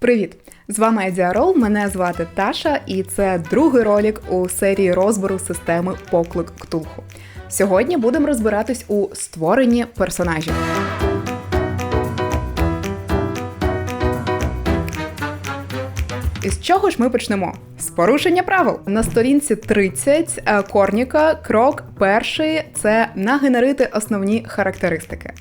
Привіт! З вами Едіарол, мене звати Таша, і це другий ролик у серії розбору системи Поклик Ктулху. Сьогодні будемо розбиратись у створенні персонажів. Із чого ж ми почнемо? З порушення правил. На сторінці 30 е, Корніка крок перший це нагенерити основні характеристики.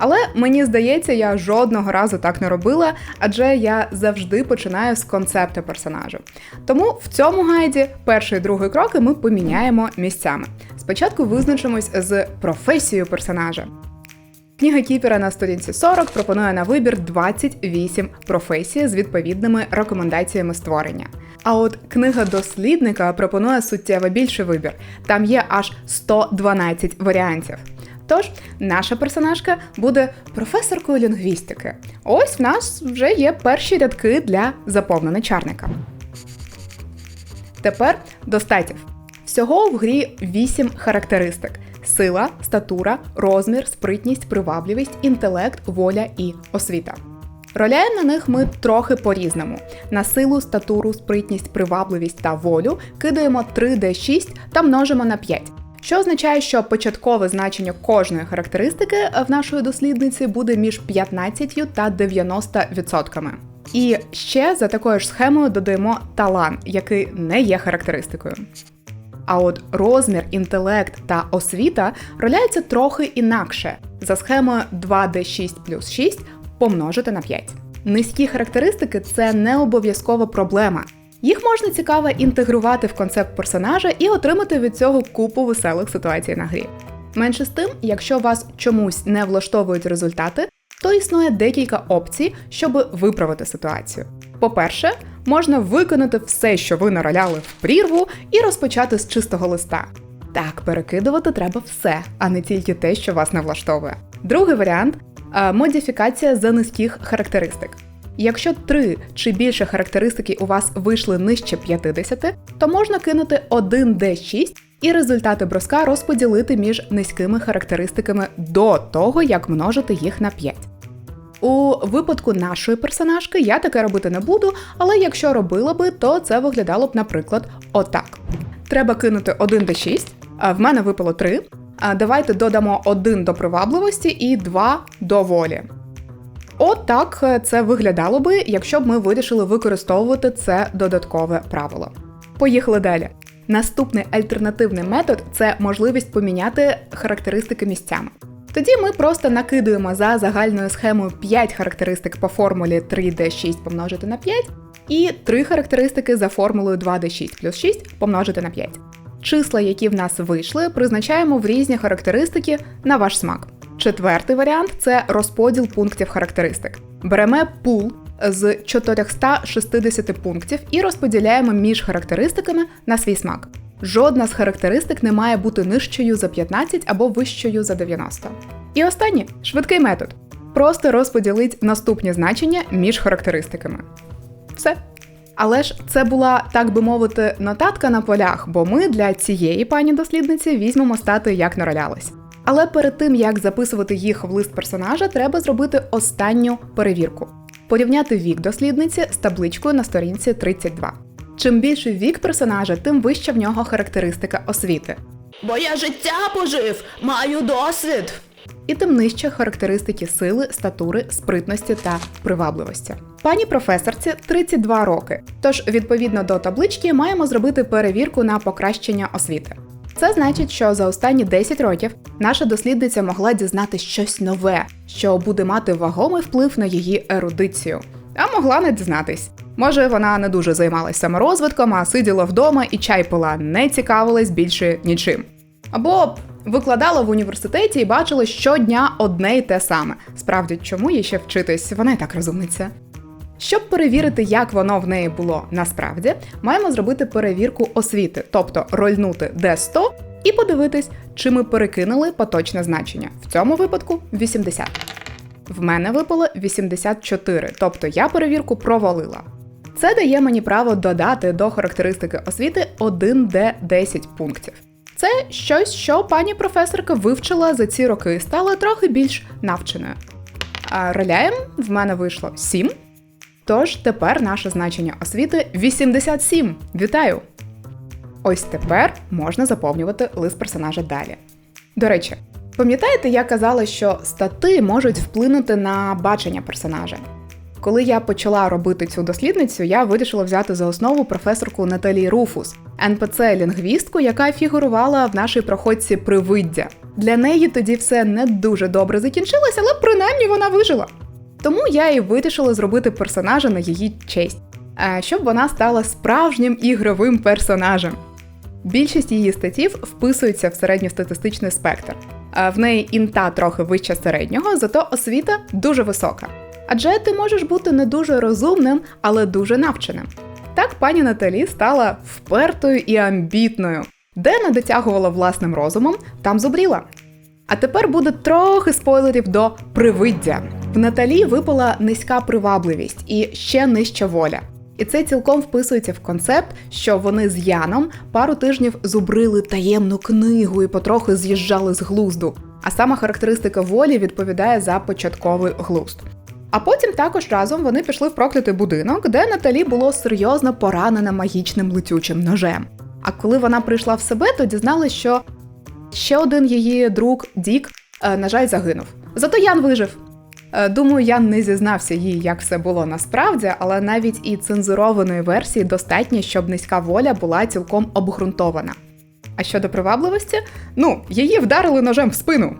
Але мені здається, я жодного разу так не робила, адже я завжди починаю з концепту персонажу. Тому в цьому гайді перший і другий кроки ми поміняємо місцями. Спочатку визначимось з професією персонажа. Книга Кіпера на сторінці 40 пропонує на вибір 28 професій з відповідними рекомендаціями створення. А от книга дослідника пропонує суттєво більший вибір. Там є аж 112 варіантів. Тож, наша персонажка буде професоркою лінгвістики. Ось в нас вже є перші рядки для заповнення чарника. Тепер до статів. Всього в грі 8 характеристик: сила, статура, розмір, спритність, привабливість, інтелект, воля і освіта. Роляємо на них ми трохи по-різному. На силу, статуру, спритність, привабливість та волю кидаємо 3D6 та множимо на 5 що означає, що початкове значення кожної характеристики в нашої дослідниці буде між 15 та 90%. І ще за такою ж схемою додаємо талант, який не є характеристикою. А от розмір, інтелект та освіта роляються трохи інакше за схемою 2D6 плюс 6 помножити на 5. Низькі характеристики це не обов'язкова проблема. Їх можна цікаво інтегрувати в концепт персонажа і отримати від цього купу веселих ситуацій на грі. Менше з тим, якщо вас чомусь не влаштовують результати, то існує декілька опцій, щоб виправити ситуацію. По-перше, можна виконати все, що ви нароляли в прірву, і розпочати з чистого листа. Так, перекидувати треба все, а не тільки те, що вас не влаштовує. Другий варіант модифікація за низьких характеристик. Якщо три чи більше характеристики у вас вийшли нижче 50, то можна кинути 1D6 і результати броска розподілити між низькими характеристиками до того, як множити їх на 5. У випадку нашої персонажки я таке робити не буду, але якщо робила би, то це виглядало б, наприклад, отак. Треба кинути 1d6, а в мене випало 3. Давайте додамо 1 до привабливості і 2 до волі. От е, це виглядало би, якщо б ми вирішили використовувати це додаткове правило. Поїхали далі. Наступний альтернативний метод це можливість поміняти характеристики місцями. Тоді ми просто накидуємо за загальною схемою 5 характеристик по формулі 3D6 помножити на 5 і 3 характеристики за формулою 2D6 плюс 6 помножити на 5. Числа, які в нас вийшли, призначаємо в різні характеристики на ваш смак. Четвертий варіант це розподіл пунктів характеристик. Беремо пул з 460 пунктів і розподіляємо між характеристиками на свій смак. Жодна з характеристик не має бути нижчою за 15 або вищою за 90. І останнє швидкий метод. Просто розподілить наступні значення між характеристиками. Все. Але ж це була, так би мовити, нотатка на полях, бо ми для цієї пані дослідниці візьмемо стати, як наролялись. Але перед тим як записувати їх в лист персонажа, треба зробити останню перевірку: порівняти вік дослідниці з табличкою на сторінці 32. Чим більший вік персонажа, тим вища в нього характеристика освіти. Бо я життя пожив, маю досвід. І тим нижче характеристики сили, статури, спритності та привабливості. Пані професорці 32 роки. Тож, відповідно до таблички, маємо зробити перевірку на покращення освіти. Це значить, що за останні 10 років наша дослідниця могла дізнати щось нове, що буде мати вагомий вплив на її ерудицію. А могла не дізнатись. Може, вона не дуже займалася саморозвитком, а сиділа вдома і чай пила, не цікавилась більше нічим. Або викладала в університеті і бачила щодня одне й те саме. Справді, чому їй ще вчитись? Вона і так розумниця. Щоб перевірити, як воно в неї було насправді, маємо зробити перевірку освіти, тобто рольнути D100 і подивитись, чи ми перекинули поточне значення. В цьому випадку 80. В мене випало 84, тобто я перевірку провалила. Це дає мені право додати до характеристики освіти 1D10 пунктів. Це щось, що пані професорка вивчила за ці роки стала трохи більш навченою. А роляєм в мене вийшло 7. Тож тепер наше значення освіти 87. Вітаю! Ось тепер можна заповнювати лист персонажа далі. До речі, пам'ятаєте, я казала, що стати можуть вплинути на бачення персонажа. Коли я почала робити цю дослідницю, я вирішила взяти за основу професорку Наталії Руфус, НПЦ-лінгвістку, яка фігурувала в нашій проходці привиддя. Для неї тоді все не дуже добре закінчилось, але принаймні вона вижила. Тому я і вирішила зробити персонажа на її честь, щоб вона стала справжнім ігровим персонажем. Більшість її статів вписуються в середньостатистичний спектр. В неї інта трохи вища середнього, зато освіта дуже висока. Адже ти можеш бути не дуже розумним, але дуже навченим. Так пані Наталі стала впертою і амбітною, де не дотягувала власним розумом, там зубріла. А тепер буде трохи спойлерів до привиддя. В Наталі випала низька привабливість і ще нижча воля. І це цілком вписується в концепт, що вони з Яном пару тижнів зубрили таємну книгу і потрохи з'їжджали з глузду. А сама характеристика волі відповідає за початковий глузд. А потім також разом вони пішли в проклятий будинок, де Наталі було серйозно поранена магічним летючим ножем. А коли вона прийшла в себе, то дізналась, що ще один її друг Дік, е, на жаль, загинув. Зато Ян вижив. Е, Думаю, Ян не зізнався їй, як все було насправді, але навіть і цензурованої версії достатньо, щоб низька воля була цілком обґрунтована. А щодо привабливості, ну, її вдарили ножем в спину.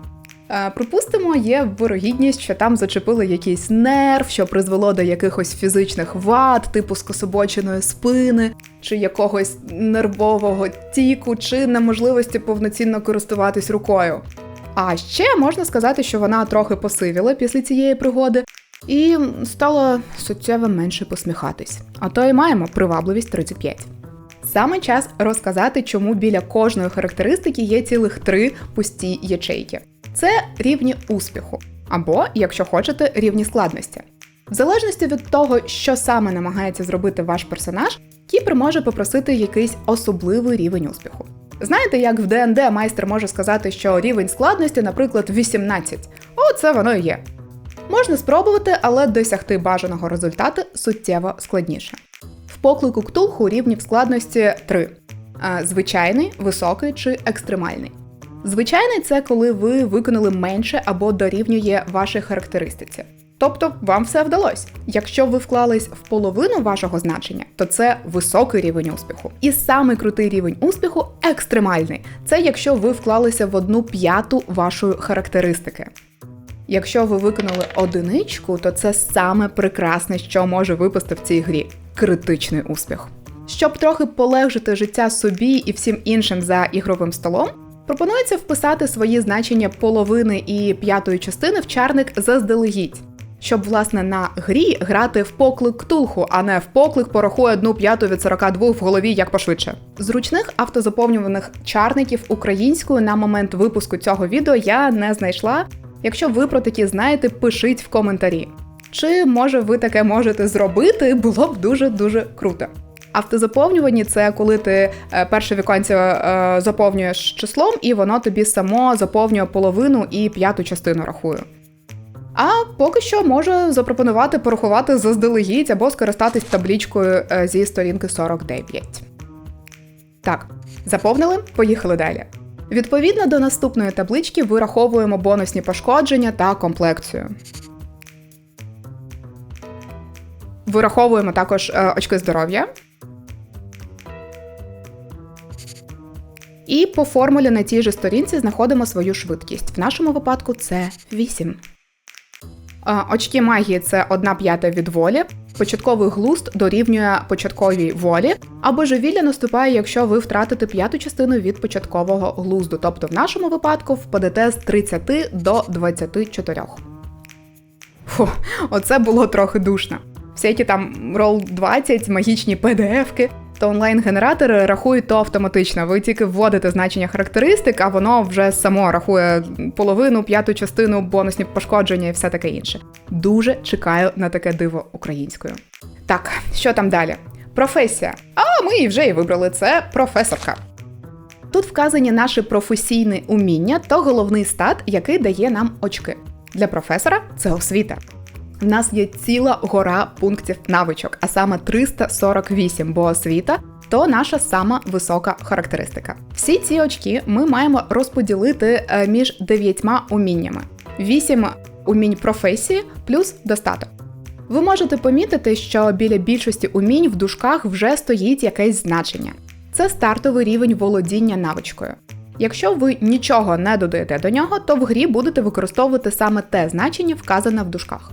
Е, Припустимо, є вирогідність, що там зачепили якийсь нерв, що призвело до якихось фізичних вад, типу скособоченої спини, чи якогось нервового тіку, чи неможливості повноцінно користуватись рукою. А ще можна сказати, що вона трохи посивіла після цієї пригоди і стала суттєво менше посміхатись. А то і маємо привабливість 35. Саме час розказати, чому біля кожної характеристики є цілих три пусті ячейки. Це рівні успіху, або, якщо хочете, рівні складності. В залежності від того, що саме намагається зробити ваш персонаж, Кіпер може попросити якийсь особливий рівень успіху. Знаєте, як в ДНД майстер може сказати, що рівень складності, наприклад, 18. О, це воно і є. Можна спробувати, але досягти бажаного результату суттєво складніше. В поклику Ктулху рівнів складності 3: звичайний, високий чи екстремальний. Звичайний це коли ви виконали менше або дорівнює вашій характеристиці. Тобто вам все вдалося. Якщо ви вклались в половину вашого значення, то це високий рівень успіху. І самий крутий рівень успіху екстремальний. Це якщо ви вклалися в одну п'яту вашої характеристики. Якщо ви виконали одиничку, то це саме прекрасне, що може випасти в цій грі критичний успіх. Щоб трохи полегшити життя собі і всім іншим за ігровим столом, пропонується вписати свої значення половини і п'ятої частини в чарник заздалегідь. Щоб, власне, на грі грати в поклик ктулху, а не в поклик порахує одну п'яту від 42 в голові як пошвидше. Зручних автозаповнюваних чарників українською на момент випуску цього відео я не знайшла. Якщо ви про такі знаєте, пишіть в коментарі. Чи може ви таке можете зробити, було б дуже-дуже круто. Автозаповнювані це коли ти е, перше віконце е, заповнюєш числом, і воно тобі само заповнює половину і п'яту частину рахує. А поки що можу запропонувати порахувати заздалегідь або скористатись таблічкою е, зі сторінки 49. Так, заповнили? Поїхали далі. Відповідно до наступної таблички вираховуємо бонусні пошкодження та комплекцію. Вираховуємо також е, очки здоров'я. І по формулі на тій же сторінці знаходимо свою швидкість. В нашому випадку це 8. Е, Очки магії це 1 п'ята від волі. Початковий глузд дорівнює початковій волі, а божевілля наступає, якщо ви втратите п'яту частину від початкового глузду. Тобто в нашому випадку впадете з 30 до 24. Фу, оце було трохи душно. Всякі там roll 20 магічні PDF-ки, то онлайн-генератори рахують то автоматично. Ви тільки вводите значення характеристик, а воно вже само рахує половину, п'яту частину, бонусні пошкодження і все таке інше. Дуже чекаю на таке диво українською. Так, що там далі? Професія. А ми вже і вибрали. Це професорка. Тут вказані наші професійні уміння та головний стат, який дає нам очки. Для професора це освіта. В нас є ціла гора пунктів навичок, а саме 348, бо освіта то наша сама висока характеристика. Всі ці очки ми маємо розподілити е, між дев'ятьма уміннями: 8 умінь професії плюс достаток. Ви можете помітити, що біля більшості умінь в дужках вже стоїть якесь значення. Це стартовий рівень володіння навичкою. Якщо ви нічого не додаєте до нього, то в грі будете використовувати саме те значення, вказане в дужках.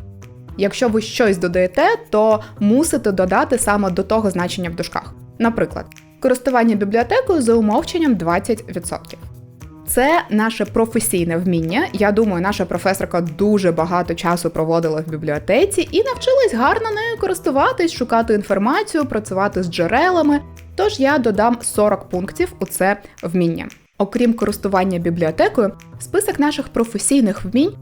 Якщо ви щось додаєте, то мусите додати саме до того значення в дужках. Наприклад, користування бібліотекою за умовченням 20%. Це наше професійне вміння. Я думаю, наша професорка дуже багато часу проводила в бібліотеці і навчилась гарно нею користуватись, шукати інформацію, працювати з джерелами. Тож я додам 40 пунктів у це вміння. Окрім користування бібліотекою, список наших професійних вмінь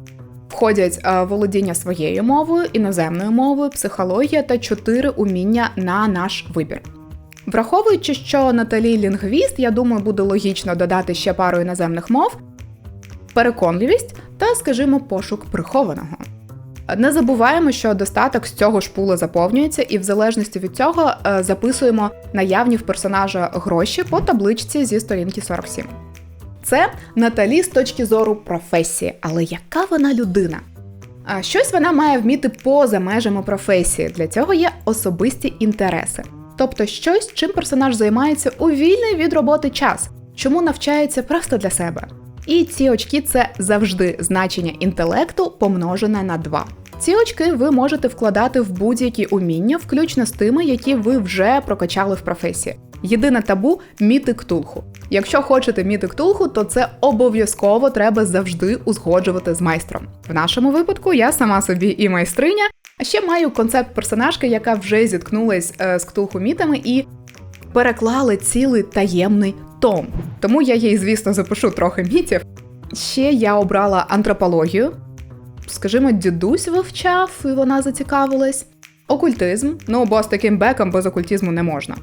входять е, володіння своєю мовою, іноземною мовою, психологія та 4 уміння на наш вибір. Враховуючи, що Наталі лінгвіст, я думаю, буде логічно додати ще пару іноземних мов, переконливість та, скажімо, пошук прихованого. Не забуваємо, що достаток з цього ж пула заповнюється, і в залежності від цього е, записуємо наявні в персонажа гроші по табличці зі сторінки 47. Це Наталі з точки зору професії, але яка вона людина? А Щось вона має вміти поза межами професії. Для цього є особисті інтереси, тобто щось, чим персонаж займається у вільний від роботи час, чому навчається просто для себе. І ці очки це завжди значення інтелекту помножене на 2. Ці очки ви можете вкладати в будь-які уміння, включно з тими, які ви вже прокачали в професії. Єдине табу міти ктулху. Якщо хочете міти ктулху, то це обов'язково треба завжди узгоджувати з майстром. В нашому випадку я сама собі і майстриня, а ще маю концепт персонажки, яка вже зіткнулась е, з ктулху мітами і переклали цілий таємний том. Тому я їй, звісно, запишу трохи мітів. Ще я обрала антропологію. Скажімо, дідусь вивчав, і вона зацікавилась. Окультизм, ну бо з таким беком без окультизму не можна.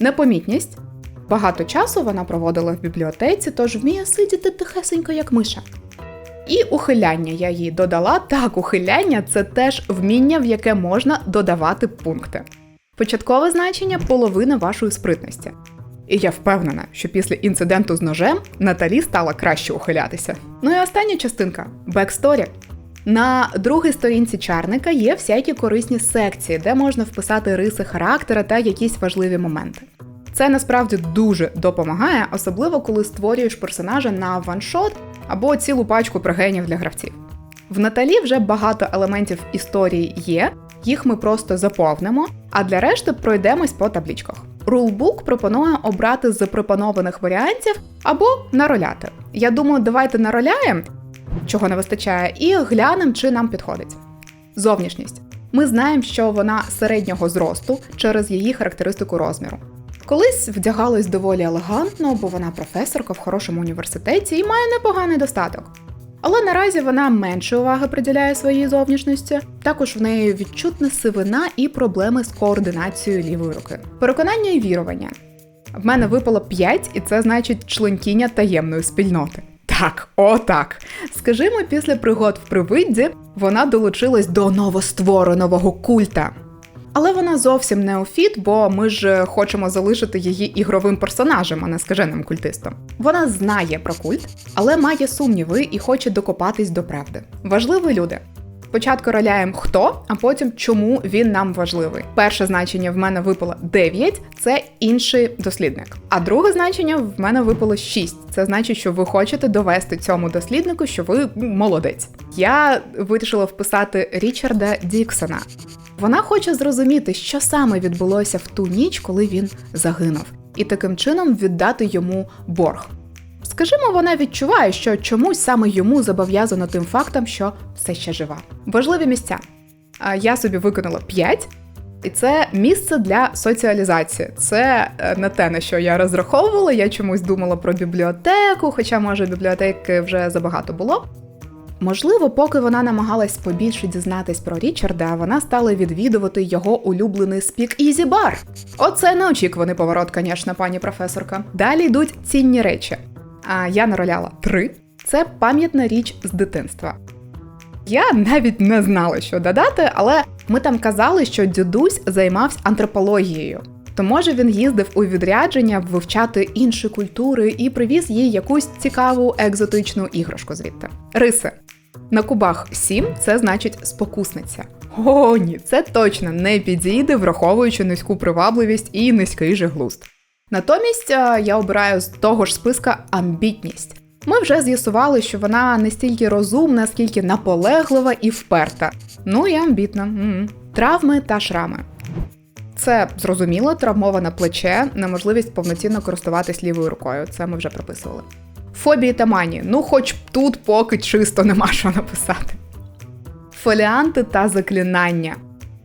Непомітність. Багато часу вона проводила в бібліотеці, тож вміє сидіти тихесенько, як миша. І ухиляння я їй додала. Так, ухиляння це теж вміння, в яке можна додавати пункти. Початкове значення половина вашої спритності. І я впевнена, що після інциденту з ножем Наталі стала краще ухилятися. Ну і остання частинка бексторі. На другій сторінці чарника є всякі корисні секції, де можна вписати риси характера та якісь важливі моменти. Це насправді дуже допомагає, особливо коли створюєш персонажа на ваншот або цілу пачку пригенів для гравців. В Наталі вже багато елементів історії є, їх ми просто заповнимо, а для решти пройдемось по таблічках. Рулбук пропонує обрати з запропонованих варіантів або нароляти. Я думаю, давайте нароляємо, чого не вистачає, і глянемо, чи нам підходить. Зовнішність. Ми знаємо, що вона середнього зросту через її характеристику розміру. Колись вдягалась доволі елегантно, бо вона професорка в хорошому університеті і має непоганий достаток. Але наразі вона менше уваги приділяє своїй зовнішності. Також в неї відчутна сивина і проблеми з координацією лівої руки. Переконання і вірування. В мене випало 5, і це значить членкіння таємної спільноти. Так, отак. Скажімо, після пригод в привидді вона долучилась до новоствореного культа. Але вона зовсім не офіт, бо ми ж хочемо залишити її ігровим персонажем, а не скаженим культистом. Вона знає про культ, але має сумніви і хоче докопатись до правди. Важливі люди. Спочатку роляємо хто, а потім чому він нам важливий. Перше значення в мене випало 9, це інший дослідник. А друге значення в мене випало 6. Це значить, що ви хочете довести цьому досліднику, що ви молодець. Я вирішила вписати Річарда Діксона. Вона хоче зрозуміти, що саме відбулося в ту ніч, коли він загинув, і таким чином віддати йому борг. Скажімо, вона відчуває, що чомусь саме йому зобов'язано тим фактом, що все ще жива. Важливі місця. Я собі виконала 5, і це місце для соціалізації. Це е, не те, на що я розраховувала. Я чомусь думала про бібліотеку, хоча, може, бібліотеки вже забагато було. Можливо, поки вона намагалась побільше дізнатись про Річарда, вона стала відвідувати його улюблений спік Ізі Бар. Оце неочікуваний поворот, звісно, пані професорка. Далі йдуть цінні речі. А я нароляла три. Це пам'ятна річ з дитинства. Я навіть не знала, що додати, але ми там казали, що дідусь займався антропологією. То може він їздив у відрядження вивчати інші культури і привіз їй якусь цікаву екзотичну іграшку звідти. Риси. На кубах 7 це значить спокусниця. О, ні, це точно не підійде, враховуючи низьку привабливість і низький же глузд. Натомість е, я обираю з того ж списка амбітність. Ми вже з'ясували, що вона не стільки розумна, скільки наполеглива і вперта. Ну і амбітна. м Травми та шрами. Це зрозуміло, травмоване плече, неможливість повноцінно користуватись лівою рукою. Це ми вже прописували. Фобії та манії. Ну, хоч тут поки чисто нема що написати. Фоліанти та заклинання.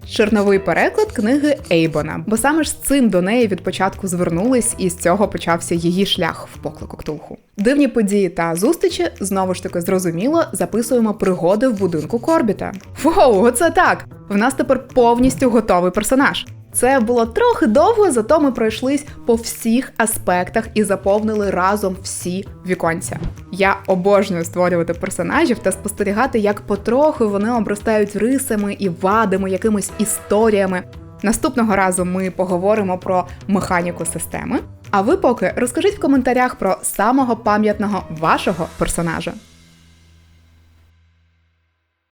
Черновий переклад книги Ейбона, бо саме ж з цим до неї від початку звернулись, і з цього почався її шлях в поклику Ктулху. Дивні події та зустрічі знову ж таки зрозуміло записуємо пригоди в будинку Корбіта. Воу, оце так! В нас тепер повністю готовий персонаж. Це було трохи довго, зато ми пройшлись по всіх аспектах і заповнили разом всі віконця. Я обожнюю створювати персонажів та спостерігати, як потроху вони обростають рисами і вадами, якимись історіями. Наступного разу ми поговоримо про механіку системи. А ви поки розкажіть в коментарях про самого пам'ятного вашого персонажа.